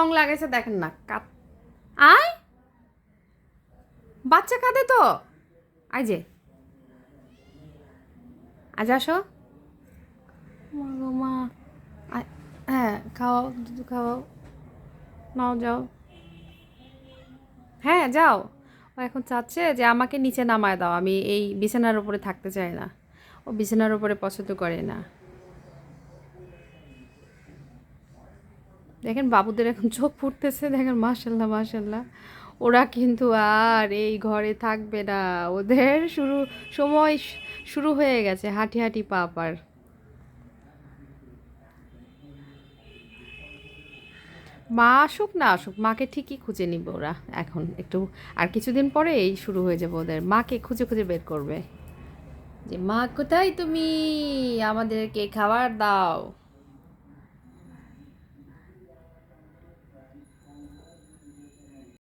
রং লাগাইছে দেখেন না কাত। আয়! বাচ্চা কাঁদে তো। আই যে। আজ আসো। মা গো মা। আয়, হ্যাঁ খাও দুধ খাও নাও যাও। হ্যাঁ যাও। ও এখন চাচ্ছে যে আমাকে নিচে নামায় দাও আমি এই বিছানার উপরে থাকতে চাই না। ও বিছানার উপরে পছন্দ করে না। দেখেন বাবুদের এখন চোখ ফুটতেছে, দেখেন মাশাল্লাহ মাশাল্লাহ ওরা কিন্তু আর এই ঘরে থাকবে না। ওদের শুরু, সময় শুরু হয়ে গেছে হাঁটি হাঁটি পাপার মা আসুক না আসুক, মাকে ঠিকই খুঁজে নিবে ওরা এখন। একটু, আর কিছুদিন পরে এই শুরু হয়ে যাবে ওদের। মাকে খুঁজে খুঁজে বের করবে। যে, মা, কোথায় তুমি? আমাদেরকে খাবার দাও।